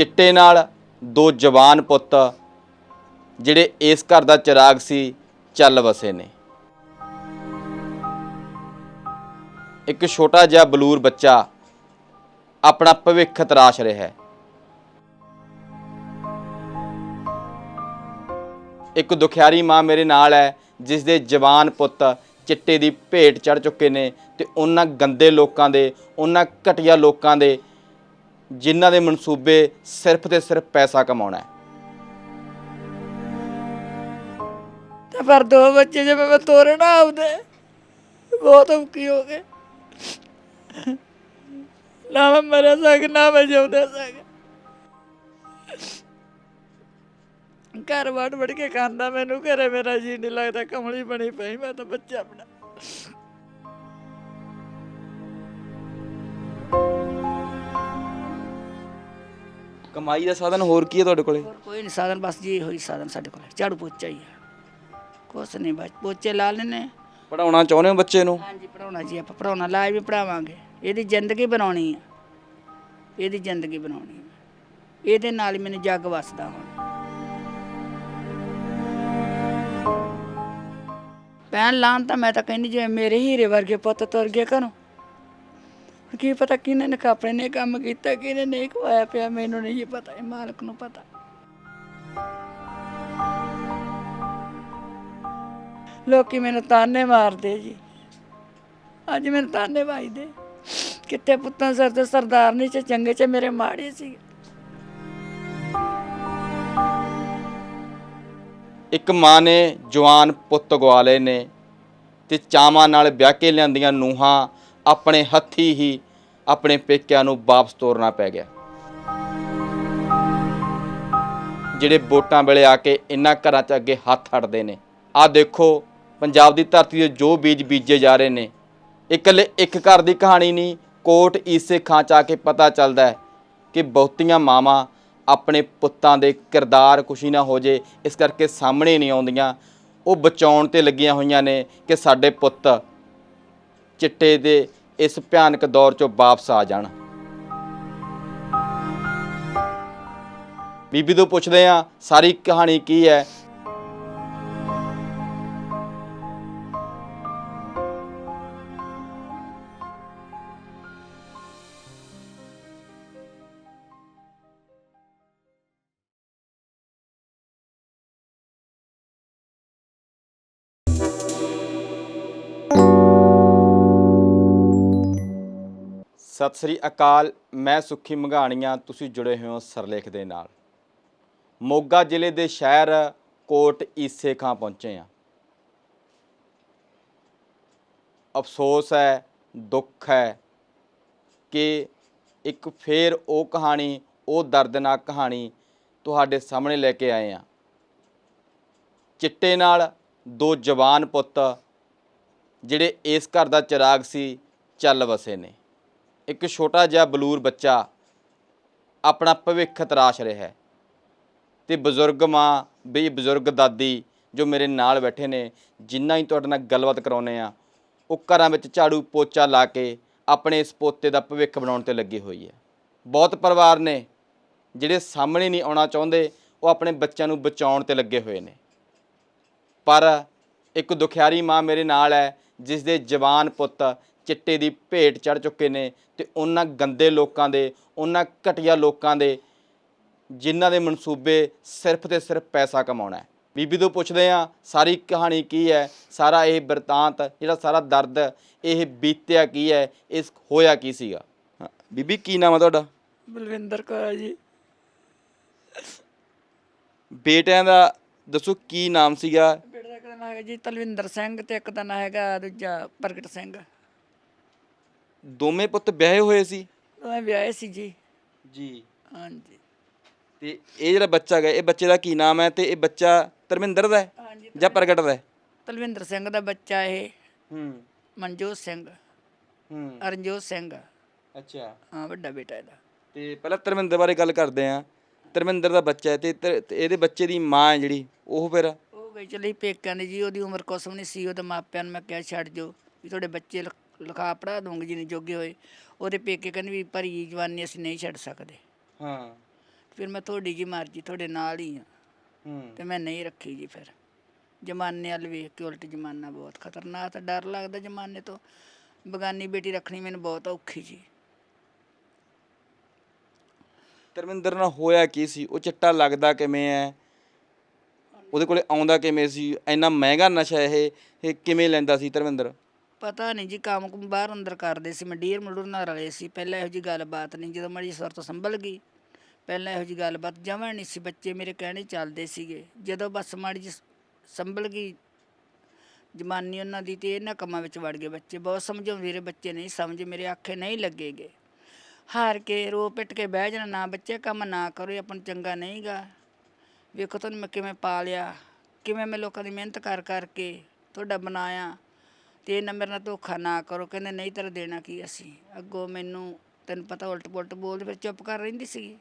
ਚਿੱਟੇ ਨਾਲ ਦੋ ਜਵਾਨ ਪੁੱਤ ਜਿਹੜੇ ਇਸ ਘਰ ਦਾ ਚਿਰਾਗ ਸੀ ਚੱਲ ਵਸੇ ਨੇ। ਇੱਕ ਛੋਟਾ ਜਿਹਾ ਬਲੂਰ ਬੱਚਾ ਆਪਣਾ ਭਵਿੱਖ ਤਰਾਸ਼ ਰਿਹਾ ਹੈ। ਇੱਕ ਦੁਖਿਆਰੀ ਮਾਂ ਮੇਰੇ ਨਾਲ ਹੈ, ਜਿਸ ਦੇ ਜਵਾਨ ਪੁੱਤ ਚਿੱਟੇ ਦੀ ਭੇਟ ਚੜ ਚੁੱਕੇ ਨੇ ਤੇ ਉਹਨਾਂ ਗੰਦੇ ਲੋਕਾਂ ਦੇ, ਉਹਨਾਂ ਘਟੀਆ ਲੋਕਾਂ ਦੇ ਜਿਨ੍ਹਾਂ ਦੇ ਮਨਸੂਬੇ ਸਿਰਫ ਤੇ ਸਿਰਫ ਪੈਸਾ ਕਮਾਉਣਾ ਹੈ। ਤੇ ਪਰ ਦੋ ਬੱਚੇ ਜਿਵੇਂ ਮੈਂ ਤੋਰੇ ਨਾ ਆਉਂਦੇ ਬਹੁਤ ਔਖੀ ਹੋ ਗਏ। ਨਾ ਮੈਂ ਮਰ ਸਕ ਨਾ ਮੈਂ ਜਿਉਂਦਾ ਸਕ ਘਰ ਵੜ ਵੜ ਕੇ ਖਾਂਦਾ ਮੈਨੂੰ, ਘਰੇ ਮੇਰਾ ਜੀ ਨਹੀਂ ਲੱਗਦਾ, ਕਮਲੀ ਬਣੀ ਪਈ, ਮੈਂ ਤਾਂ ਬੱਚਾ ਆਪਣਾ। ਕਮਾਈ ਦਾ ਸਾਧਨ ਹੋਰ ਕੀ ਹੈ ਤੁਹਾਡੇ ਕੋਲੇ? ਹੋਰ ਕੋਈ ਨਹੀਂ ਸਾਧਨ ਬਸ ਜੀ ਹੋਈ ਸਾਧਨ ਸਾਡੇ ਕੋਲ। ਝਾੜੂ ਪੋਚਾ ਹੀ ਆ। ਕੁਛ ਨਹੀਂ ਬਸ ਪੋਚੇ ਲਾ ਲੈਨੇ ਪੜਾਉਣਾ ਚਾਹੁੰਦੇ ਹੋ ਬੱਚੇ ਨੂੰ? ਹਾਂਜੀ ਪੜਾਉਣਾ ਜੀ ਆਪਾਂ ਪੜਾਉਣਾ ਲਾਜ ਵੀ ਪੜਾਵਾਂਗੇ ਇਹਦੀ ਜ਼ਿੰਦਗੀ ਬਣਾਉਣੀ ਆ। ਇਹਦੀ ਜ਼ਿੰਦਗੀ ਬਣਾਉਣੀ ਆ। ਇਹਦੇ ਨਾਲ ਹੀ ਮੈਨੂੰ ਜੱਗ ਵਸਦਾ ਹੁਣ। ਪੈਣ ਲਾਣ ਤਾਂ ਮੈਂ ਤਾਂ ਕਹਿੰਦੀ ਜਿਵੇਂ ਮੇਰੇ ਹੀਰੇ ਵਰਗੇ ਪੁੱਤ ਤੁਰ ਗਏ ਘਰੋਂ। ਕੀ ਪਤਾ ਕਿਹਨੇ ਨੇ ਆਪਣੇ ਨੇ ਕੰਮ ਕੀਤਾ, ਕਿਹਨੇ ਨਹੀਂ ਖਵਾਇਆ ਪਿਆ, ਮੈਨੂੰ ਨਹੀਂ ਪਤਾ, ਇਹ ਮਾਲਕ ਨੂੰ ਪਤਾ। ਲੋਕੀ ਮੈਨੂੰ ਤਾਨੇ ਮਾਰਦੇ ਜੀ। ਅੱਜ ਮੈਨੂੰ ਤਾਨੇ ਵੱਜਦੇ ਕਿੱਥੇ ਪੁੱਤਾਂ ਸਰ ਤੇ ਸਰਦਾਰ ਨਹੀਂ ਚ ਚੰਗੇ ਚ ਮੇਰੇ ਮਾੜੇ ਸੀ। ਇੱਕ ਮਾਂ ਨੇ ਜਵਾਨ ਪੁੱਤ ਗਵਾ ਨੇ ਤੇ ਚਾਵਾਂ ਨਾਲ ਵਿਆਹ ਕੇ ਲਿਆਂਦੀਆਂ ਨੂਹਾਂ ਆਪਣੇ ਹੱਥੀ ਹੀ ਆਪਣੇ ਪੇਕਿਆਂ ਨੂੰ ਵਾਪਸ ਤੋਰਨਾ ਪੈ ਗਿਆ। ਜਿਹੜੇ ਵੋਟਾਂ ਵੇਲੇ ਆ ਕੇ ਇਹਨਾਂ ਘਰਾਂ 'ਚ ਅੱਗੇ ਹੱਥ ਹਟਦੇ ਨੇ। ਆਹ ਦੇਖੋ, ਪੰਜਾਬ ਦੀ ਧਰਤੀ ਤੇ ਜੋ ਬੀਜ ਬੀਜੇ ਜਾ ਰਹੇ ਨੇ। ਇਕੱਲੇ ਇੱਕ ਘਰ ਦੀ ਕਹਾਣੀ ਨਹੀਂ, ਕੋਟ ਈਸੇ ਖਾਂ 'ਚ ਆ ਕੇ ਪਤਾ ਚੱਲਦਾ ਹੈ ਕਿ ਬਹੁਤੀਆਂ ਮਾਵਾਂ ਆਪਣੇ ਪੁੱਤਾਂ ਦੇ ਕਿਰਦਾਰ ਖੁਸ਼ੀ ਨਾ ਹੋ ਜੇ, ਇਸ ਕਰਕੇ ਸਾਹਮਣੇ ਨਹੀਂ ਆਉਂਦੀਆਂ। ਉਹ ਬਚਾਉਣ ਤੇ ਲੱਗੀਆਂ ਹੋਈਆਂ ਨੇ ਕਿ ਸਾਡੇ ਪੁੱਤ ਚਿੱਟੇ ਦੇ ਇਸ ਭਿਆਨਕ ਦੌਰ ਚੋਂ ਵਾਪਸ ਆ ਜਾਣ। ਬੀਬੀ ਤੋਂ ਪੁੱਛਦੇ ਆ ਸਾਰੀ ਕਹਾਣੀ ਕੀ ਹੈ? ਸਤਿ ਸ੍ਰੀ ਅਕਾਲ, ਮੈਂ ਸੁੱਖੀ ਮੰਘਾਣੀਆਂ, ਤੁਸੀਂ ਜੁੜੇ ਹੋਏ ਹੋ ਸਰਲੇਖ ਦੇ ਨਾਲ। ਮੋਗਾ ਜ਼ਿਲ੍ਹੇ ਦੇ ਸ਼ਹਿਰ ਕੋਟ ਈਸੇ ਖਾਂ ਪਹੁੰਚੇ ਆ ਅਫਸੋਸ ਹੈ, ਦੁੱਖ ਹੈ ਕਿ ਇੱਕ ਫੇਰ ਉਹ ਕਹਾਣੀ, ਉਹ ਦਰਦਨਾਕ ਕਹਾਣੀ ਤੁਹਾਡੇ ਸਾਹਮਣੇ ਲੈ ਕੇ ਆਏ ਆ ਚਿੱਟੇ ਨਾਲ ਦੋ ਜਵਾਨ ਪੁੱਤ, ਜਿਹੜੇ ਇਸ ਘਰ ਦਾ ਚਿਰਾਗ ਸੀ, ਚੱਲ ਵਸੇ ਨੇ। ਇੱਕ ਛੋਟਾ ਜਿਹਾ ਬਲੂਰ ਬੱਚਾ ਆਪਣਾ ਭਵਿੱਖ ਤਰਾਸ਼ ਰਿਹਾ ਹੈ। ਤੇ ਬਜ਼ੁਰਗ ਮਾਂ, ਵੀ ਬਜ਼ੁਰਗ ਦਾਦੀ ਜੋ ਮੇਰੇ ਨਾਲ ਬੈਠੇ ਨੇ, ਜਿੰਨਾ ਹੀ ਤੁਹਾਡੇ ਨਾਲ ਗੱਲਬਾਤ ਕਰਾਉਨੇ ਆ ਉਹ ਘਰਾਂ ਵਿੱਚ ਝਾੜੂ ਪੋਚਾ ਲਾ ਕੇ ਆਪਣੇ ਇਸ ਪੋਤੇ ਦਾ ਭਵਿੱਖ ਬਣਾਉਣ ਤੇ ਲੱਗੀ ਹੋਈ ਹੈ। ਬਹੁਤ ਪਰਿਵਾਰ ਨੇ ਜਿਹੜੇ ਸਾਹਮਣੇ ਨਹੀਂ ਆਉਣਾ ਚਾਹੁੰਦੇ, ਉਹ ਆਪਣੇ ਬੱਚਿਆਂ ਨੂੰ ਬਚਾਉਣ ਤੇ ਲੱਗੇ ਹੋਏ ਨੇ। ਪਰ ਇੱਕ ਦੁਖਿਆਰੀ ਮਾਂ ਮੇਰੇ ਨਾਲ ਹੈ ਜਿਸ ਦੇ ਜਵਾਨ ਪੁੱਤ ਚਿੱਟੇ ਦੀ ਭੇਟ ਚੜ ਚੁੱਕੇ ਨੇ ਤੇ ਉਹਨਾਂ ਗੰਦੇ ਲੋਕਾਂ ਦੇ ਉਹਨਾਂ ਘਟੀਆ ਲੋਕਾਂ ਦੇ ਜਿਨ੍ਹਾਂ ਦੇ ਮਨਸੂਬੇ ਸਿਰਫ ਤੇ ਸਿਰਫ ਪੈਸਾ ਕਮਾਉਣਾ ਹੈ। ਬੀਬੀ ਤੋਂ ਪੁੱਛਦੇ ਆ ਸਾਰੀ ਕਹਾਣੀ ਕੀ ਹੈ? ਸਾਰਾ ਇਹ ਬਿਰਤਾਂਤ ਜਿਹੜਾ ਸਾਰਾ ਦਰਦ ਇਹ ਬੀਤਿਆ ਕੀ ਹੈ? ਇਸ ਹੋਇਆ ਕੀ ਸੀਗਾ? ਹਾਂ, ਬੀਬੀ ਕੀ ਨਾਮ ਹੈ ਤੁਹਾਡਾ? ਬਲਵਿੰਦਰ ਕੌਰ ਜੀ। ਬੇਟਿਆਂ ਦਾ ਦੱਸੋ ਕੀ ਨਾਮ ਸੀਗਾ? ਬੇਟੇ ਦਾ ਇੱਕ ਦਾ ਨਾਂ ਹੈਗਾ ਜੀ ਤਲਵਿੰਦਰ ਸਿੰਘ ਤੇ ਇੱਕ ਦਾ ਨਾਂ ਹੈਗਾ ਦੂਜਾ ਪ੍ਰਗਟ ਸਿੰਘ। ਦੋਵੇਂ ਪੁੱਤ ਵਿਆਹੇ ਹੋਏ ਸੀ? ਦੋਵੇਂ ਵਿਆਹੇ ਸੀ ਜੀ। ਜੀ। ਹਾਂਜੀ। ਤੇ ਇਹ ਜਿਹੜਾ ਬੱਚਾ ਹੈਗਾ ਇਹ ਬੱਚੇ ਦਾ ਕੀ ਨਾਮ ਹੈ ਤੇ ਇਹ ਬੱਚਾ ਧਰਮਿੰਦਰ ਦਾ ਹੈ ਹਾਂਜੀ ਜਾਂ ਪ੍ਰਗਟ ਦਾ ਹੈ? ਤਲਵਿੰਦਰ ਸਿੰਘ ਦਾ ਬੱਚਾ ਇਹ। ਹੂੰ। ਮਨਜੋਤ ਸਿੰਘ। ਹੂੰ। ਅਰਨਜੋਤ ਸਿੰਘ। ਅੱਛਾ। ਹਾਂ ਵੱਡਾ ਬੇਟਾ ਇਹਦਾ। ਤੇ ਪਹਿਲਾਂ ਧਰਮਿੰਦਰ ਬਾਰੇ ਗੱਲ ਕਰਦੇ ਆਂ ਧਰਮਿੰਦਰ ਦਾ ਬੱਚਾ ਹੈ ਤੇ ਧਰ- ਤੇ ਇਹਦੇ ਬੱਚੇ ਦੀ ਮਾਂ ਹੈ ਜਿਹੜੀ ਉਹ ਫਿਰ? ਉਹ ਗਈ ਚਲੀ ਪੇਕਿਆਂ ਦੀ ਜੀ ਉਹਦੀ ਉਮਰ ਕੁਛ ਵੀ ਨਹੀਂ ਸੀ ਉਹਦੇ ਮਾਪਿਆਂ ਨੂੰ ਮੈਂ ਕਿਹਾ ਛੱਡ ਜੋ ਵੀ ਤੁਹਾਡੇ ਬੱਚੇ ਲਿਖਾ ਪੜਾ ਦੂੰਗੀ ਜਿੰਨੇ ਜੋਗੇ ਹੋਏ। ਉਹਦੇ ਪੇਕੇ ਕਹਿੰਦੇ ਵੀ ਭਰੀ ਜਵਾਨੀ ਅਸੀਂ ਨਹੀਂ ਛੱਡ ਸਕਦੇ। ਹਾਂ। ਫਿਰ ਮੈਂ ਤੁਹਾਡੀ ਕੀ ਮਰਜ਼ੀ ਤੁਹਾਡੇ ਨਾਲ ਹੀ ਆ। ਹੂੰ। ਤੇ ਮੈਂ ਨਹੀਂ ਰੱਖੀ ਜੀ ਫਿਰ। ਜਮਾਨੇ ਵੱਲ ਵੇਖ ਕੇ ਉਲਟ ਜਮਾਨਾ ਬਹੁਤ ਖਤਰਨਾਕ ਤੇ ਡਰ ਲੱਗਦਾ ਜਮਾਨੇ ਤੋਂ। ਬਗਾਨੀ ਬੇਟੀ ਰੱਖਣੀ ਮੈਨੂੰ ਬਹੁਤ ਔਖੀ ਜੀ। ਧਰਮਿੰਦਰ ਨਾਲ ਹੋਇਆ ਕੀ ਸੀ? ਉਹ ਚਿੱਟਾ ਲੱਗਦਾ ਕਿਵੇਂ ਹੈ ਉਹਦੇ ਕੋਲੇ ਆਉਂਦਾ ਕਿਵੇਂ ਸੀ? ਇੰਨਾ ਮਹਿੰਗਾ ਨਸ਼ਾ ਇਹ ਇਹ ਕਿਵੇਂ ਲੈਂਦਾ ਸੀ ਧਰਮਿੰਦਰ? ਪਤਾ ਨਹੀਂ ਜੀ, ਕੰਮ ਕੁਮ ਬਾਹਰ ਅੰਦਰ ਕਰਦੇ ਸੀ ਮੰਡੀਰ ਮਲੂਰ ਨਾਲ ਰਲੇ ਸੀ, ਪਹਿਲਾਂ ਇਹੋ ਜੀ ਗੱਲਬਾਤ ਨਹੀਂ, ਜਦੋਂ ਮੜੀ ਤੋਂ ਸੰਭਲ ਗਈ, ਪਹਿਲਾਂ ਇਹੋ ਜੀ ਗੱਲਬਾਤ ਜਮਾਂ ਨਹੀਂ ਸੀ, ਬੱਚੇ ਮੇਰੇ ਕਹਿਣੇ ਚੱਲਦੇ ਸੀਗੇ, ਜਦੋਂ ਬਸ ਮਾੜੀ ਜੀ ਸੰਭਲ ਗਈ, ਜਮਾਨੀ ਉਹਨਾਂ ਦੀ ਤੇ ਇਹਨਾਂ ਕੰਮਾਂ ਵਿੱਚ ਵੜ ਗਏ ਬੱਚੇ, ਬਹੁਤ ਸਮਝਾਉਂਦੇ ਰਹੇ ਬੱਚੇ, ਨਹੀਂ ਸਮਝ ਮੇਰੇ ਆਖੇ ਨਹੀਂ ਲੱਗੇਗੇ। ਹਾਰ ਕੇ ਰੋ ਪਿੱਟ ਕੇ ਬਹਿ ਜਾਣਾ, ਨਾ ਬੱਚੇ ਕੰਮ ਨਾ ਕਰੋ, ਇਹ ਆਪਾਂ ਨੂੰ ਚੰਗਾ ਨਹੀਂਗਾ। ਵੇਖੋ ਤੁਹਾਨੂੰ ਮੈਂ ਕਿਵੇਂ ਪਾਲਿਆ, ਕਿਵੇਂ ਮੈਂ ਲੋਕਾਂ ਦੀ ਮਿਹਨਤ ਕਰ ਕਰਕੇ ਤੁਹਾਡਾ ਬਣਾਇਆ ਤੇ ਇਹਨਾਂ ਮੇਰੇ ਨਾਲ ਧੋਖਾ ਨਾ ਕਰੋ, ਕਹਿੰਦੇ ਨਹੀਂ ਤੇਰਾ ਦੇਣਾ ਕੀ ਅਸੀਂ। ਅੱਗੋਂ ਮੈਨੂੰ ਤੈਨੂੰ ਪਤਾ ਉਲਟ ਪੁਲਟ ਬੋਲਦੇ, ਫਿਰ ਚੁੱਪ ਕਰ ਰਹਿੰਦੀ ਸੀ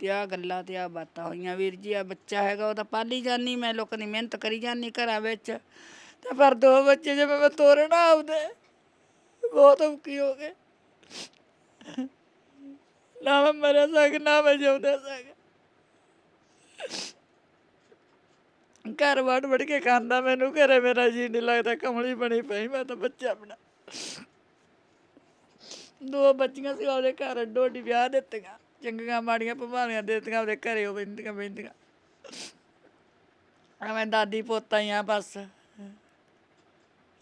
ਤੇ ਆ ਗੱਲਾਂ ਤੇ ਆ ਬਾਤਾਂ ਹੋਈਆਂ। ਵੀਰ ਜੀ ਆ ਬੱਚਾ ਹੈਗਾ, ਉਹ ਤਾਂ ਪਾਲੀ ਜਾਨੀ, ਮੈਂ ਲੋਕਾਂ ਦੀ ਮਿਹਨਤ ਕਰੀ ਜਾਨੀ ਘਰਾਂ ਵਿੱਚ। ਤੇ ਪਰ ਦੋ ਬੱਚੇ ਜਿਵੇਂ ਮੈਂ ਤੋਰਨਾ ਆਉਂਦੇ ਬਹੁਤ ਔਖੀ ਹੋ ਗਏ। ਨਾ ਮੈਂ ਮਰਿਆ ਸਕ ਨਾ ਮੈਂ ਜਿਉਂਦਾ ਸਕ ਘਰ ਵੜ ਵੜ ਕੇ ਖਾਂਦਾ ਮੈਨੂੰ ਘਰੇ ਮੇਰਾ ਜੀ ਨਹੀਂ ਲੱਗਦਾ ਕਮਲੀ ਬਣੀ ਪਈ ਮੈਂ ਤਾਂ ਬੱਚਾ ਆਪਣਾ ਦੋ ਬੱਚੀਆਂ ਸੀ ਉਹਦੇ ਘਰ ਡੋਡੀ ਵਿਆਹ ਦਿੱਤੀਆਂ ਚੰਗੀਆਂ ਮਾੜੀਆਂ ਭਵਾਲੀਆਂ ਦੇ ਦਿੱਤੀਆਂ ਉਹਦੇ ਘਰੇ ਉਹ ਬੈਂਦੀਆਂ ਬੈਂਦੀਆਂ ਮੈਂ ਦਾਦੀ ਪੋਤਾ ਹੀ ਆ ਬਸ।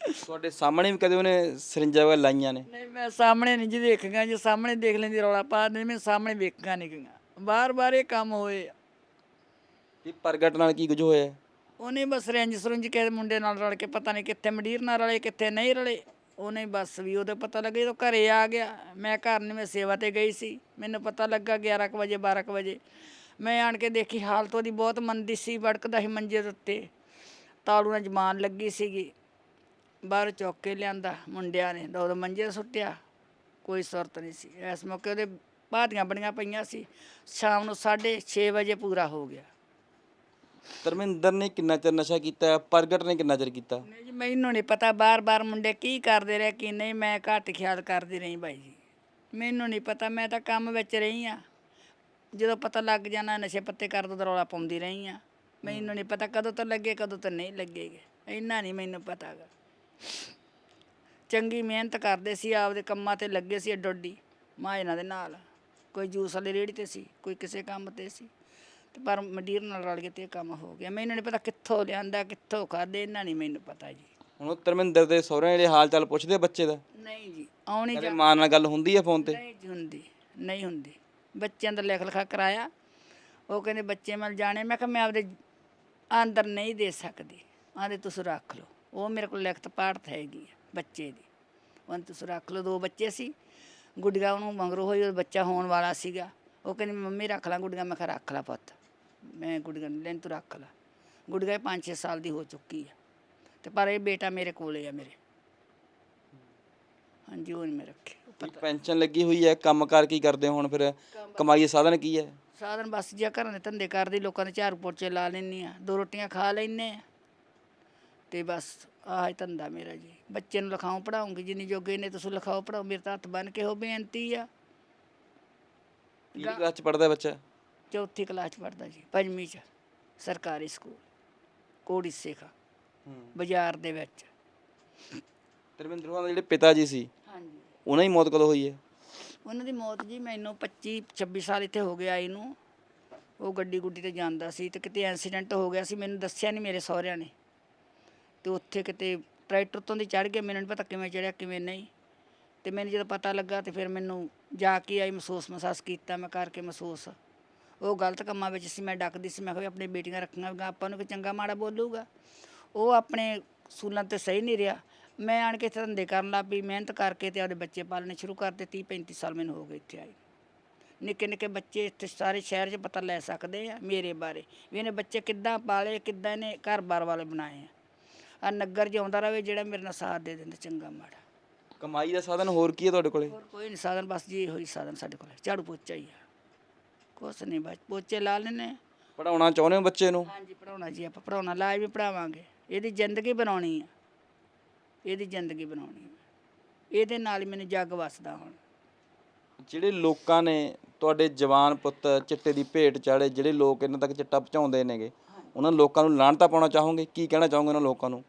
ਤੁਹਾਡੇ ਸਾਹਮਣੇ ਵੀ ਕਦੇ ਉਹਨੇ ਸਰਿੰਜਾਂ ਵਗੈਰਾ ਲਾਈਆਂ ਨੇ? ਨਹੀਂ ਮੈਂ ਸਾਹਮਣੇ ਨਹੀਂ ਜੀ ਦੇਖੀਆਂ ਜੇ ਸਾਹਮਣੇ ਦੇਖ ਲੈਂਦੀ ਰੌਲਾ ਪਾ ਨਹੀਂ ਮੈਂ ਸਾਹਮਣੇ ਵੇਖਾਂ ਨਹੀਂ ਗਈਆਂ। ਬਾਰ ਬਾਰ ਇਹ ਕੰਮ ਹੋਏ ਆ। ਤੇ ਪ੍ਰਗਟ ਨਾਲ ਕੀ ਕੁਝ ਹੋਇਆ? ਉਹਨੇ ਬਸ ਰੰਜ ਸਰੁੰਜ ਕੇ ਮੁੰਡੇ ਨਾਲ ਰਲ ਕੇ ਪਤਾ ਨਹੀਂ ਕਿੱਥੇ ਮਡੀਰ ਨਾਲ ਰਲੇ, ਕਿੱਥੇ ਨਹੀਂ ਰਲੇ। ਉਹਨੇ ਬਸ ਵੀ ਉਹਦੇ ਪਤਾ ਲੱਗਾ ਜਦੋਂ ਘਰੇ ਆ ਗਿਆ। ਮੈਂ ਘਰ ਨਹੀਂ ਮੈਂ ਸੇਵਾ ਤੇ ਗਈ ਸੀ। ਮੈਨੂੰ ਪਤਾ ਲੱਗਾ 11 ਕੁ ਵਜੇ 12 ਕੁ ਵਜੇ। ਮੈਂ ਆਣ ਕੇ ਦੇਖੀ ਹਾਲਤ ਉਹਦੀ ਬਹੁਤ ਮੰਦੀ ਸੀ, ਵੜਕਦਾ ਸੀ ਮੰਜੇ ਦੇ ਉੱਤੇ। ਤਾਲੂ ਨਾਲ ਜਮਾਨ ਲੱਗੀ ਸੀਗੀ। ਬਾਹਰ ਚੁੱਕ ਕੇ ਲਿਆਂਦਾ ਮੁੰਡਿਆਂ ਨੇ। ਦੋ ਦੋ ਮੰਜੇ ਸੁੱਟਿਆ। ਕੋਈ ਸੁਰਤ ਨਹੀਂ ਸੀ। ਇਸ ਮੌਕੇ ਉਹਦੇ ਬਾਦੀਆਂ ਬਣੀਆਂ ਪਈਆਂ ਸੀ। ਸ਼ਾਮ ਨੂੰ 6:30 ਵਜੇ ਪੂਰਾ ਹੋ ਗਿਆ। ਧਰਮਿੰਦਰ ਨੇ ਕਿੰਨਾ ਚਿਰ ਨਸ਼ਾ ਕੀਤਾ, ਪ੍ਰਗਟ ਨੇ ਕਿੰਨਾ ਚਿਰ ਕੀਤਾ? ਨਹੀਂ ਜੀ, ਮੈਨੂੰ ਨਹੀਂ ਪਤਾ, ਬਾਰ-ਬਾਰ ਮੁੰਡੇ ਕੀ ਕਰਦੇ ਰਹੇ, ਕੀ ਨਹੀਂ, ਮੈਂ ਘੱਟ ਖਿਆਲ ਕਰਦੀ ਰਹੀ ਬਾਈ ਜੀ। ਮੈਨੂੰ ਨਹੀਂ ਪਤਾ, ਮੈਂ ਤਾਂ ਕੰਮ ਵਿੱਚ ਰਹੀ ਆ ਜਦੋਂ ਪਤਾ ਲੱਗ ਜਾਣਾ, ਨਸ਼ੇ ਪੱਤੇ ਕਰਦਾ ਤਾਂ ਰੌਲਾ ਪਾਉਂਦੀ ਰਹੀ ਆ ਮੈਨੂੰ ਨਹੀਂ ਪਤਾ ਕਦੋਂ ਤੋਂ ਲੱਗੇ, ਕਦੋਂ ਤੋਂ ਨਹੀਂ ਲੱਗੇਗੇ ਇੰਨਾ ਨਹੀਂ ਮੈਨੂੰ ਪਤਾਗਾ ਚੰਗੀ ਮਿਹਨਤ ਕਰਦੇ ਸੀ, ਆਪਦੇ ਕੰਮਾਂ ਤੇ ਲੱਗੇ ਸੀ ਡੋਡੀ ਮਾਂ ਇਹਨਾਂ ਦੇ ਨਾਲ, ਕੋਈ ਜੂਸ ਵਾਲੀ ਰੇਹੜੀ ਤੇ ਸੀ, ਕੋਈ ਕਿਸੇ ਕੰਮ ਤੇ ਸੀ। ਤੇ ਪਰ ਮੰਡੀਰ ਨਾਲ ਰਲ ਕੇ ਤੇ ਇਹ ਕੰਮ ਹੋ ਗਿਆ। ਮੈਨੂੰ ਨਹੀਂ ਪਤਾ ਕਿੱਥੋਂ ਲਿਆਂਦਾ ਕਿੱਥੋਂ ਖਾਦੇ ਇਹਨਾਂ ਨਹੀਂ ਮੈਨੂੰ ਪਤਾ ਜੀ। ਹੁਣ ਉਹ ਧਰਮਿੰਦਰ ਦੇ ਸਹੁਰਿਆਂ ਜਿਹੜੇ ਹਾਲ ਚਾਲ ਪੁੱਛਦੇ ਆ ਬੱਚੇ ਦਾ? ਨਹੀਂ ਜੀ ਆਉਣੀ ਕਦੇ ਮਾਂ ਨਾਲ ਗੱਲ ਹੁੰਦੀ ਹੈ ਫੋਨ ਤੇ? ਨਹੀਂ ਜੀ ਹੁੰਦੀ ਨਹੀਂ ਹੁੰਦੀ। ਬੱਚਿਆਂ ਦਾ ਲਿਖ ਲਿਖਾ ਕਰਾਇਆ। ਉਹ ਕਹਿੰਦੇ ਬੱਚੇ ਮਲ ਜਾਣੇ। ਮੈਂ ਕਿਹਾ ਮੈਂ ਆਪਦੇ ਅੰਦਰ ਨਹੀਂ ਦੇ ਸਕਦੀ। ਆਂਦੇ ਤੁਸੀਂ ਰੱਖ ਲਓ। ਉਹ ਮੇਰੇ ਕੋਲ ਲਿਖਤ ਪਾੜਤ ਹੈਗੀ ਆ ਬੱਚੇ ਦੀ। ਉਹਨੇ ਤੁਸੀਂ ਰੱਖ ਲਓ। ਦੋ ਬੱਚੇ ਸੀ। ਗੁੱਡੀਆ ਉਹਨੂੰ ਮੰਗਰੋ ਹੋਈ ਉਹ ਬੱਚਾ ਹੋਣ ਵਾਲਾ ਸੀਗਾ। ਉਹ ਕਹਿੰਦੀ ਮੰਮੀ ਰੱਖ ਲਾਂ ਗੁੱਡੀਆ। ਮੈਂ ਕਿਹਾ ਰੱਖ ਲਾ ਪੁੱਤ। ਮੈਂ ਗੁੱਡੀਆ ਨੂੰ ਲੈਣ ਤੂੰ ਰੱਖ ਲਾ। ਗੁੱਡੀਆ 5-6 ਸਾਲ ਦੀ ਹੋ ਚੁੱਕੀ ਆ। ਤੇ ਪਰ ਇਹ ਬੇਟਾ ਮੇਰੇ ਕੋਲੇ ਆ ਮੇਰੇ। ਹਾਂਜੀ ਉਹ ਨਹੀਂ ਮੈਂ ਰੱਖੇ ਕੀ ਪੈਨਸ਼ਨ ਲੱਗੀ ਹੋਈ ਹੈ ਕੰਮਕਾਰ ਕੀ ਕਰਦੇ ਹੋ ਹੁਣ ਫਿਰ? ਕਮਾਈ ਦਾ ਸਾਧਨ ਕੀ ਹੈ? ਸਾਧਨ ਬਸ ਜਿਆ ਘਰਾਂ ਦੇ ਧੰਦੇ ਕਰਦੀ ਲੋਕਾਂ ਦੇ ਝਾੜੂ ਪੋਚੇ ਲਾ ਲੈਂਦੀ ਆ ਦੋ ਰੋਟੀਆਂ ਖਾ ਲੈਨੇ ਆ। ਤੇ ਬਸ ਆਹ ਹੀ ਧੰਦਾ ਮੇਰਾ ਜੀ। ਬੱਚੇ ਨੂੰ ਲਿਖਾਉ ਪੜਾਉਂਗੀ ਜਿੰਨੀ ਜੋਗੇ ਨੇ ਤੁਸੀਂ ਲਿਖਾਓ ਪੜਾਓ ਮੇਰੇ ਤਾਂ ਹੱਥ ਬੰਨ ਕੇ ਹੋ ਬੇਨਤੀ ਆ। ਕੀ ਕਲਾਸ ਚ ਪੜਦਾ ਬੱਚਾ? ਚੌਥੀ ਕਲਾਸ ਚ ਪੜਦਾ ਜੀ ਪੰਜਵੀਂ ਚ ਸਰਕਾਰੀ ਸਕੂਲ ਕੋੜੀ ਸੇਖਾ ਬਾਜ਼ਾਰ ਦੇ ਵਿੱਚ। ਧਰਮਿੰਦਰ ਦੇ ਜਿਹੜੇ ਪਿਤਾ ਜੀ ਸੀ ਹਾਂਜੀ। ਉਹਨਾਂ ਦੀ ਮੌਤ ਕਦੋਂ ਹੋਈ ਹੈ? ਉਹਨਾਂ ਦੀ ਮੌਤ ਜੀ ਮੈਨੂੰ 25 26 ਸਾਲ ਇੱਥੇ ਹੋ ਗਿਆ ਇਹਨੂੰ। ਉਹ ਗੱਡੀ ਗੁੱਡੀ ਤੇ ਜਾਂਦਾ ਸੀ ਤੇ ਕਿਤੇ ਐਕਸੀਡੈਂਟ ਹੋ ਗਿਆ ਸੀ ਮੈਨੂੰ ਦੱਸਿਆ ਨਹੀਂ ਮੇਰੇ ਸਹੁਰਿਆਂ ਨੇ। ਤੇ ਉੱਥੇ ਕਿਤੇ ਟਰੈਕਟਰ ਤੋਂ ਦੀ ਚੜ ਗਿਆ ਮੈਨੂੰ ਨਹੀਂ ਪਤਾ ਕਿਵੇਂ ਚੜਿਆ ਕਿਵੇਂ ਨਹੀਂ। ਤੇ ਮੈਨੂੰ ਜਦੋਂ ਪਤਾ ਲੱਗਾ ਤੇ ਫਿਰ ਮੈਨੂੰ ਜਾ ਕੇ ਆਈ ਮਹਿਸੂਸ ਮਹਿਸੂਸ ਕੀਤਾ ਮੈਂ ਕਰਕੇ ਮਹਿਸੂਸ ਉਹ ਗਲਤ ਕੰਮਾਂ ਵਿੱਚ ਸੀ ਮੈਂ ਡੱਕਦੀ ਸੀ ਮੈਂ ਕਿਹਾ ਆਪਣੀ ਬੇਟੀਆਂ ਰੱਖੀਆਂ ਆਪਾਂ ਨੂੰ ਕੋਈ ਚੰਗਾ ਮਾੜਾ ਬੋਲੂਗਾ। ਉਹ ਆਪਣੇ ਸੂਲਾਂ ਤੇ ਸਹੀ ਨਹੀਂ ਰਿਹਾ। ਮੈਂ ਆਣ ਕੇ ਇੱਥੇ ਧੰਦੇ ਕਰਨ ਲੱਗ ਪਈ ਮਿਹਨਤ ਕਰਕੇ ਤੇ ਆਪਦੇ ਬੱਚੇ ਪਾਲਣੇ ਸ਼ੁਰੂ ਕਰਤੇ 30 35 ਸਾਲ ਮੈਨੂੰ ਹੋ ਗਏ ਇੱਥੇ ਆਈ ਨਿੱਕੇ ਨਿੱਕੇ ਬੱਚੇ ਇੱਥੇ ਸਾਰੇ ਸ਼ਹਿਰ 'ਚ ਪਤਾ ਲੈ ਸਕਦੇ ਆ ਮੇਰੇ ਬਾਰੇ ਵੀ ਇਹਨੇ ਬੱਚੇ ਕਿੱਦਾਂ ਪਾਲੇ ਕਿੱਦਾਂ ਇਹਨੇ ਘਰ-ਬਾਰ ਵਾਲੇ ਬਣਾਏ ਆ। ਆ ਨਗਰ ਆਉਂਦਾ ਰਵੇ ਜਿਹੜਾ ਮੇਰੇ ਨਾਲ ਸਾਥ ਦੇ ਦਿੰਦਾ ਚੰਗਾ ਮਾੜਾ। ਕਮਾਈ ਦਾ ਸਾਧਨ ਹੋਰ ਕੀ ਹੈ ਤੁਹਾਡੇ ਕੋਲੇ? ਹੋਰ ਕੋਈ ਨਹੀਂ ਸਾਧਨ ਬਸ ਜੀ ਇਹੋ ਹੀ ਸਾਧਨ ਸਾਡੇ ਕੋਲ ਝਾੜੂ ਪੋਚਾ ਹੀ ਆ। ਕੁਛ ਨਹੀਂ ਬਸ ਪੋਚੇ ਲਾ ਲੈਨੇ। ਪੜਾਉਣਾ ਚਾਹੁੰਦੇ ਹੋ ਬੱਚੇ ਨੂੰ? ਹਾਂਜੀ ਪੜਾਉਣਾ ਜੀ ਆਪਾਂ ਪੜਾਉਣਾ ਲਾਜ ਵੀ ਪੜਾਵਾਂਗੇ ਇਹਦੀ ਜ਼ਿੰਦਗੀ ਬਣਾਉਣੀ ਆ। ਇਹਦੀ ਜ਼ਿੰਦਗੀ ਬਣਾਉਣੀ ਆ। ਇਹਦੇ ਨਾਲ ਹੀ ਮੈਨੂੰ ਜੱਗ ਵਸਦਾ ਹੁਣ। ਜਿਹੜੇ ਲੋਕਾਂ ਨੇ ਤੁਹਾਡੇ ਜਵਾਨ ਪੁੱਤ ਚਿੱਟੇ ਦੀ ਭੇਟ ਚਾੜੇ ਜਿਹੜੇ ਲੋਕ ਇਹਨਾਂ ਤੱਕ ਚਿੱਟਾ ਪਹੁੰਚਾਉਂਦੇ ਨੇਗੇ ਉਹਨਾਂ ਲੋਕਾਂ ਨੂੰ ਲਾਹਣਤਾ ਪਾਉਣਾ ਚਾਹੋਗੇ? ਕੀ ਕਹਿਣਾ ਚਾਹੋਗੇ ਉਹਨਾਂ ਲੋਕਾਂ ਨੂੰ?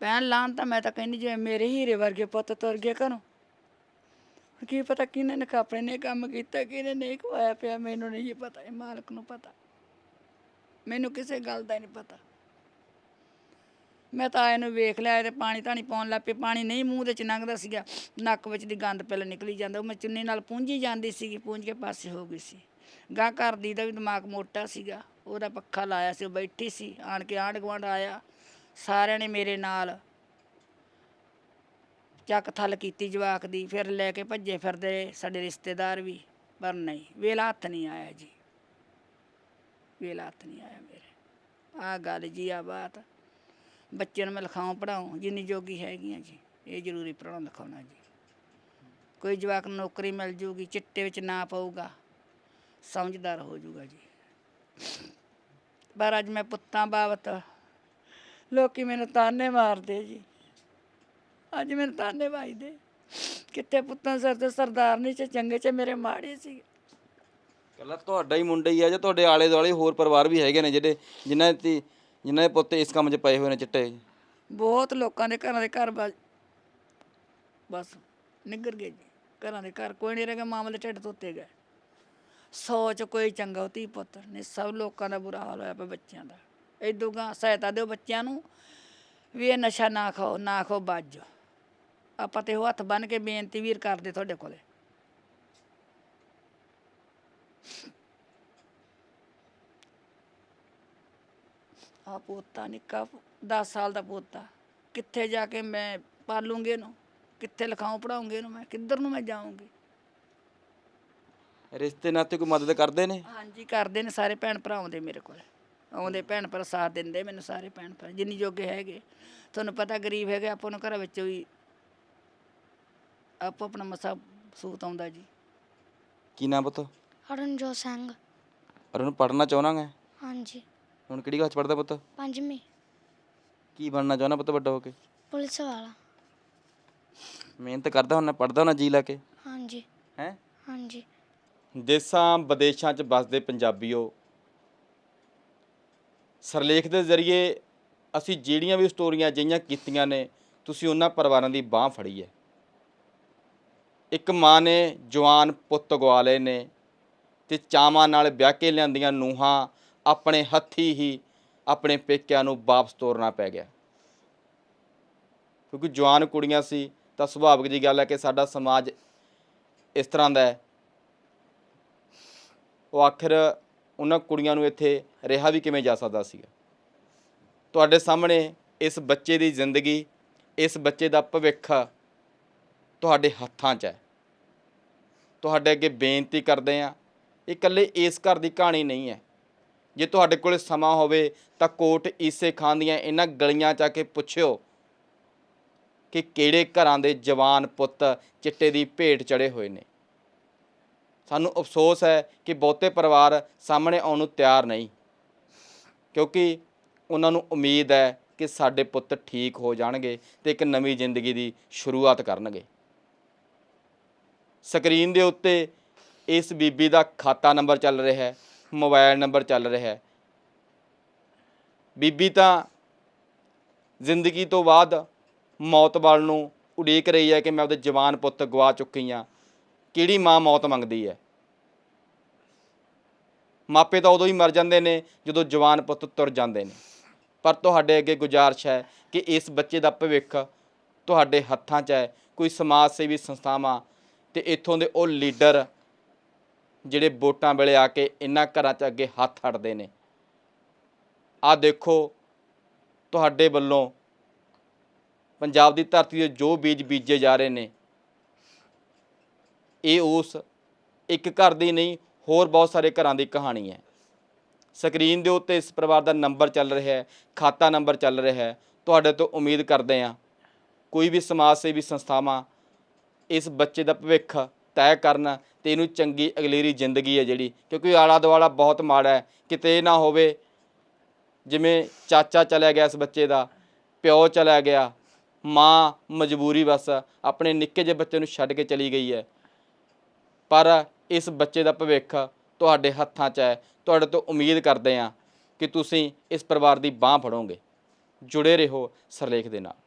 ਪੈਣ ਲਾਂ ਤਾਂ ਮੈਂ ਤਾਂ ਕਹਿੰਦੀ ਜਿਵੇਂ ਮੇਰੇ ਹੀਰੇ ਵਰਗੇ ਪੁੱਤ ਤੁਰ ਗਏ ਘਰੋਂ। ਕੀ ਪਤਾ ਕਿਹਨੇ ਨੇ ਕਾਪੜੇ ਨੇ ਕੰਮ ਕੀਤਾ, ਕਿਹਨੇ ਨਹੀਂ ਖਵਾਇਆ ਪਿਆ, ਮੈਨੂੰ ਨਹੀਂ ਪਤਾ, ਇਹ ਮਾਲਕ ਨੂੰ ਪਤਾ। ਮੈਨੂੰ ਕਿਸੇ ਗੱਲ ਦਾ ਨਹੀਂ ਪਤਾ। ਮੈਂ ਤਾਂ ਆਏ ਨੂੰ ਵੇਖ ਲਿਆ ਤੇ ਪਾਣੀ ਧਾਣੀ ਪਾਉਣ ਲੱਗ ਪਈ, ਪਾਣੀ ਨਹੀਂ ਮੂੰਹ ਦੇ ਚ ਲੰਘਦਾ ਸੀਗਾ। ਨੱਕ ਵਿੱਚ ਦੀ ਗੰਦ ਪਹਿਲਾਂ ਨਿਕਲੀ ਜਾਂਦਾ, ਉਹ ਮੈਂ ਚੁੰਨੀ ਨਾਲ ਪੂੰਝੀ ਜਾਂਦੀ ਸੀਗੀ ਪੂੰਝ ਕੇ ਪਾਸੇ ਹੋ ਗਈ ਸੀ। ਗਾਂ ਘਰ ਦੀ ਦਾ ਵੀ ਦਿਮਾਗ ਮੋਟਾ ਸੀਗਾ, ਉਹਦਾ ਪੱਖਾ ਲਾਇਆ ਸੀ, ਉਹ ਬੈਠੀ ਸੀ, ਆਣ ਕੇ ਆਂਢ ਗੁਆਂਢ ਆਇਆ, ਸਾਰਿਆਂ ਨੇ ਮੇਰੇ ਨਾਲ। ਚੱਕ ਥੱਲ ਕੀਤੀ ਜਵਾਕ ਦੀ, ਫਿਰ ਲੈ ਕੇ ਭੱਜੇ ਫਿਰਦੇ ਸਾਡੇ ਰਿਸ਼ਤੇਦਾਰ ਵੀ, ਪਰ ਨਹੀਂ, ਵੇਲਾ ਹੱਥ ਨਹੀਂ ਆਇਆ ਜੀ। ਵੇਲਾ ਹੱਥ ਨਹੀਂ ਆਇਆ ਮੇਰੇ। ਆ ਗੱਲ ਜੀ ਆ ਬਾਤ। ਬੱਚਿਆਂ ਨੂੰ ਮੈਂ ਲਿਖਾਉਂ ਪੜਾਉਂ ਜਿੰਨੀ ਜੋਗੀ ਹੈਗੀਆਂ ਜੀ, ਇਹ ਜ਼ਰੂਰੀ ਪੜਾਉਣ ਲਿਖਾਉਣਾ ਜੀ। ਕੋਈ ਜਵਾਕ ਨੂੰ ਨੌਕਰੀ ਮਿਲ ਜੂਗੀ, ਚਿੱਟੇ ਵਿੱਚ ਨਾ ਪਊਗਾ, ਸਮਝਦਾਰ ਹੋ ਜਾਊਗਾ ਜੀ। ਪਰ ਅੱਜ ਮੈਂ ਪੁੱਤਾਂ ਬਾਬਤ, ਲੋਕੀ ਮੈਨੂੰ ਤਾਨੇ ਮਾਰਦੇ ਜੀ। ਅੱਜ ਮੈਨੂੰ ਤਾਨੇ ਵੱਜਦੇ ਕਿੱਥੇ ਪੁੱਤਾਂ ਸਿਰ ਤੇ ਸਰਦਾਰ ਨਹੀਂ ਚ ਚੰਗੇ ਚ ਮੇਰੇ ਮਾੜੇ ਸੀ। ਕੱਲਾ ਤੁਹਾਡਾ ਹੀ ਮੁੰਡਾ ਹੀ ਆ ਜਾਂ ਤੁਹਾਡੇ ਆਲੇ ਦੁਆਲੇ ਹੋਰ ਪਰਿਵਾਰ ਵੀ ਹੈਗੇ ਨੇ ਜਿਹੜੇ ਜਿਨ੍ਹਾਂ ਦੀ ਜਿਨ੍ਹਾਂ ਦੇ ਪੁੱਤ ਇਸ ਕੰਮ 'ਚ ਪਏ ਹੋਏ ਨੇ ਚਿੱਟੇ। ਬਹੁਤ ਲੋਕਾਂ ਦੇ ਘਰਾਂ ਦੇ ਘਰ ਬਸ ਬਸ ਨਿੱਗਰ ਗਏ ਜੀ। ਘਰਾਂ ਦੇ ਘਰ ਕੋਈ ਨਹੀਂ ਰਹਿ ਗਿਆ ਮਾਮਲੇ ਢਿੱਡ ਧੋਤੇ ਗਏ। ਸੋਚ ਕੋਈ ਚੰਗਾ ਧੀ ਪੁੱਤ ਨਹੀਂ ਸਭ ਲੋਕਾਂ ਦਾ ਬੁਰਾ ਹਾਲ ਹੋਇਆ ਪਿਆ ਬੱਚਿਆਂ ਦਾ। ਇਦੋਂ ਗਾ ਸਹਾਇਤਾ ਦਿਓ ਬੱਚਿਆਂ ਨੂੰ ਵੀ ਇਹ ਨਸ਼ਾ ਨਾ ਖਾਓ ਨਾ ਖਾਓ ਬਾਜੋ। ਆਪਾਂ ਤੇ ਉਹ ਹੱਥ ਬੰਨ ਕੇ ਬੇਨਤੀ ਵੀਰ ਕਰਦੇ ਤੁਹਾਡੇ ਕੋਲੇ। ਆ ਪੋਤਾ ਨਿੱਕਾ 10 ਸਾਲ ਦਾ ਪੋਤਾ। ਕਿੱਥੇ ਜਾ ਕੇ ਮੈਂ ਪਾਲੂੰਗੀ ਇਹਨੂੰ? ਕਿੱਥੇ ਲਿਖਾਉਂ ਪੜਾਉਂਗੀ ਇਹਨੂੰ ਮੈਂ? ਕਿੱਧਰ ਨੂੰ ਮੈਂ ਜਾਊਂਗੀ? ਰਿਸ਼ਤੇ ਨਾਤੇ ਕੋਈ ਮਦਦ ਕਰਦੇ ਨੇ? ਹਾਂਜੀ ਕਰਦੇ ਨੇ ਸਾਰੇ ਭੈਣ ਭਰਾ ਆਉਂਦੇ ਮੇਰੇ ਕੋਲ। ਆਉਂਦੇ ਭੈਣ ਭਰਾ ਸਾਥ ਦਿੰਦੇ ਮੈਨੂੰ ਸਾਰੇ ਭੈਣ ਭਰਾ ਜਿੰਨੀ ਜੋਗੇ ਹੈਗੇ। ਤੁਹਾਨੂੰ ਪਤਾ ਗਰੀਬ ਹੈਗੇ ਆਪਾਂ ਨੂੰ ਘਰਾਂ ਵਿੱਚੋਂ ਹੀ ਆਪੋ ਆਪਣਾ ਮਸਾ ਸੂਤ ਆਉਂਦਾ ਜੀ। ਕੀ ਨਾਮ ਪੁੱਤ? ਅਰੁਣਜੋਤ ਸਿੰਘ। ਉਹਨੂੰ ਪੜ੍ਹਨਾ ਚਾਹੁੰਦਾ ਹੈ ਹਾਂਜੀ। ਹੁਣ ਕਿਹੜੀ ਕਲਾਸ ਪੜ੍ਹਦਾ ਪੁੱਤ? ਪੰਜਵੀਂ। ਕੀ ਬਣਨਾ ਚਾਹੁੰਦਾ ਪੁੱਤ ਵੱਡਾ ਹੋ ਕੇ? ਪੁਲਿਸ ਵਾਲਾ। ਮਿਹਨਤ ਕਰਦਾ ਹੁੰਦਾ ਪੜ੍ਹਦਾ ਹੁੰਦਾ ਜੀ ਲਾ ਕੇ? ਹਾਂਜੀ। ਹੈ? ਹਾਂਜੀ। ਦੇਸਾਂ ਵਿਦੇਸ਼ਾਂ 'ਚ ਵੱਸਦੇ ਪੰਜਾਬੀਓ ਸਰਲੇਖ ਦੇ ਜ਼ਰੀਏ ਅਸੀਂ ਜਿਹੜੀਆਂ ਵੀ ਸਟੋਰੀਆਂ ਜਿਹੀਆਂ ਕੀਤੀਆਂ ਨੇ ਤੁਸੀਂ ਉਹਨਾਂ ਪਰਿਵਾਰਾਂ ਦੀ ਬਾਹ ਫੜੀ ਹੈ। ਇੱਕ ਮਾਂ ਨੇ ਜਵਾਨ ਪੁੱਤ ਗਵਾ ਲਏ ਨੇ ਤੇ ਚਾਵਾਂ ਨਾਲ ਵਿਆਹ ਕੇ ਲਿਆਂਦੀਆਂ ਨੂਹਾਂ ਆਪਣੇ ਹੱਥੀ ਹੀ ਆਪਣੇ ਪੇਕਿਆਂ ਨੂੰ ਵਾਪਸ ਤੋਰਨਾ ਪੈ ਗਿਆ। ਕਿਉਂਕਿ ਜਵਾਨ ਕੁੜੀਆਂ ਸੀ, ਤਾਂ ਸੁਭਾਵਿਕ ਜੀ ਗੱਲ ਹੈ ਕਿ ਸਾਡਾ ਸਮਾਜ ਇਸ ਤਰ੍ਹਾਂ ਦਾ ਹੈ। ਉਹ ਆਖਿਰ ਉਹਨਾਂ ਕੁੜੀਆਂ ਨੂੰ ਇੱਥੇ ਰਿਹਾ ਵੀ ਕਿਵੇਂ ਜਾ ਸਕਦਾ ਸੀਗਾ? ਤੁਹਾਡੇ ਸਾਹਮਣੇ ਇਸ ਬੱਚੇ ਦੀ ਜ਼ਿੰਦਗੀ, ਇਸ ਬੱਚੇ ਦਾ ਭਵਿੱਖ ਤੁਹਾਡੇ ਹੱਥਾਂ 'ਚ ਹੈ। ਤੁਹਾਡੇ ਅੱਗੇ ਬੇਨਤੀ ਕਰਦੇ ਆ ਇਹ ਇਕੱਲੇ ਇਸ ਘਰ ਦੀ ਕਹਾਣੀ ਨਹੀਂ ਹੈ। ਜੇ ਤੁਹਾਡੇ ਕੋਲ ਸਮਾਂ ਹੋਵੇ ਤਾਂ ਕੋਟ ਈਸੇ ਖਾਨ ਦੀਆਂ ਇਹਨਾਂ ਗਲੀਆਂ 'ਚ ਆ ਕੇ ਪੁੱਛਿਓ ਕਿ ਕਿਹੜੇ ਘਰਾਂ ਦੇ ਜਵਾਨ ਪੁੱਤ ਚਿੱਟੇ ਦੀ ਭੇਟ ਚੜੇ ਹੋਏ ਨੇ। ਸਾਨੂੰ ਅਫਸੋਸ ਹੈ ਕਿ ਬਹੁਤੇ ਪਰਿਵਾਰ ਸਾਹਮਣੇ ਆਉਣ ਨੂੰ ਤਿਆਰ ਨਹੀਂ, ਕਿਉਂਕਿ ਉਹਨਾਂ ਨੂੰ ਉਮੀਦ ਹੈ ਕਿ ਸਾਡੇ ਪੁੱਤ ਠੀਕ ਹੋ ਜਾਣਗੇ ਤੇ ਇੱਕ ਨਵੀਂ ਜ਼ਿੰਦਗੀ ਦੀ ਸ਼ੁਰੂਆਤ ਕਰਨਗੇ। ਸਕਰੀਨ ਦੇ ਉੱਤੇ ਇਸ ਬੀਬੀ ਦਾ ਖਾਤਾ ਨੰਬਰ ਚੱਲ ਰਿਹਾ ਹੈ, ਮੋਬਾਈਲ ਨੰਬਰ ਚੱਲ ਰਿਹਾ ਹੈ। ਬੀਬੀ ਤਾਂ ਜ਼ਿੰਦਗੀ ਤੋਂ ਬਾਅਦ ਮੌਤ ਵੱਲ ਨੂੰ ਉਡੀਕ ਰਹੀ ਹੈ ਕਿ ਮੈਂ ਉਹਦੇ ਜਵਾਨ ਪੁੱਤ ਗਵਾ ਚੁੱਕੀ ਹਾਂ। ਕਿਹੜੀ ਮਾਂ ਮੌਤ ਮੰਗਦੀ ਹੈ? ਮਾਪੇ ਤਾਂ ਉਦੋਂ ਹੀ ਮਰ ਜਾਂਦੇ ਨੇ, ਜਦੋਂ ਜਵਾਨ ਪੁੱਤ ਤੁਰ ਜਾਂਦੇ ਨੇ। ਪਰ ਤੁਹਾਡੇ ਅੱਗੇ ਗੁਜ਼ਾਰਿਸ਼ ਹੈ ਕਿ ਇਸ ਬੱਚੇ ਦਾ ਭਵਿੱਖ ਤੁਹਾਡੇ ਹੱਥਾਂ 'ਚ ਹੈ। ਕੋਈ ਸਮਾਜ ਸੇਵੀ ਸੰਸਥਾਵਾਂ ਤੇ ਇੱਥੋਂ ਦੇ ਉਹ ਲੀਡਰ ਜਿਹੜੇ ਵੋਟਾਂ ਵੇਲੇ ਆ ਕੇ ਇਹਨਾਂ ਘਰਾਂ 'ਚ ਅੱਗੇ ਹੱਥ ਅੜਦੇ ਨੇ। ਆਹ ਦੇਖੋ, ਤੁਹਾਡੇ ਵੱਲੋਂ ਪੰਜਾਬ ਦੀ ਧਰਤੀ ਦੇ ਜੋ ਬੀਜ ਬੀਜੇ ਜਾ ਰਹੇ ਨੇ, ਇਹ ਉਸ ਇੱਕ ਘਰ ਦੀ ਨਹੀਂ, ਹੋਰ ਬਹੁਤ ਸਾਰੇ ਘਰਾਂ ਦੀ ਕਹਾਣੀ ਹੈ। ਸਕਰੀਨ ਦੇ ਉੱਤੇ ਇਸ ਪਰਿਵਾਰ ਦਾ ਨੰਬਰ ਚੱਲ ਰਿਹਾ ਹੈ, ਖਾਤਾ ਨੰਬਰ ਚੱਲ ਰਿਹਾ ਹੈ। ਤੁਹਾਡੇ ਤੋਂ ਉਮੀਦ ਕਰਦੇ ਹਾਂ, ਕੋਈ ਵੀ ਸਮਾਜ ਸੇਵੀ ਸੰਸਥਾਵਾਂ ਇਸ ਬੱਚੇ ਦਾ ਭਵਿੱਖ ਤੈਅ ਕਰਨ ਤੇ ਇਹਨੂੰ ਚੰਗੀ ਅਗਲੇਰੀ ਜ਼ਿੰਦਗੀ ਹੈ ਜਿਹੜੀ, ਕਿਉਂਕਿ ਆਲਾ ਦੁਆਲਾ ਬਹੁਤ ਮਾੜਾ ਹੈ, ਕਿਤੇ ਇਹ ਨਾ ਹੋਵੇ ਜਿਵੇਂ ਚਾਚਾ ਚਲਾ ਗਿਆ ਇਸ ਬੱਚੇ ਦਾ, ਪਿਓ ਚਲਾ ਗਿਆ, ਮਾਂ ਮਜਬੂਰੀ ਬਸ ਆਪਣੇ ਨਿੱਕੇ ਜਿਹੇ ਬੱਚੇ ਨੂੰ ਛੱਡ ਕੇ ਚਲੀ ਗਈ ਹੈ। ਪਰ ਇਸ ਬੱਚੇ ਦਾ ਭਵਿੱਖ ਤੁਹਾਡੇ ਹੱਥਾਂ 'ਚ ਹੈ, ਤੁਹਾਡੇ ਤੋਂ ਉਮੀਦ ਕਰਦੇ ਹਾਂ ਕਿ ਤੁਸੀਂ ਇਸ ਪਰਿਵਾਰ ਦੀ ਬਾਹ ਫੜੋਗੇ। ਜੁੜੇ ਰਹੋ ਸਰਲੇਖ ਦੇ ਨਾਲ।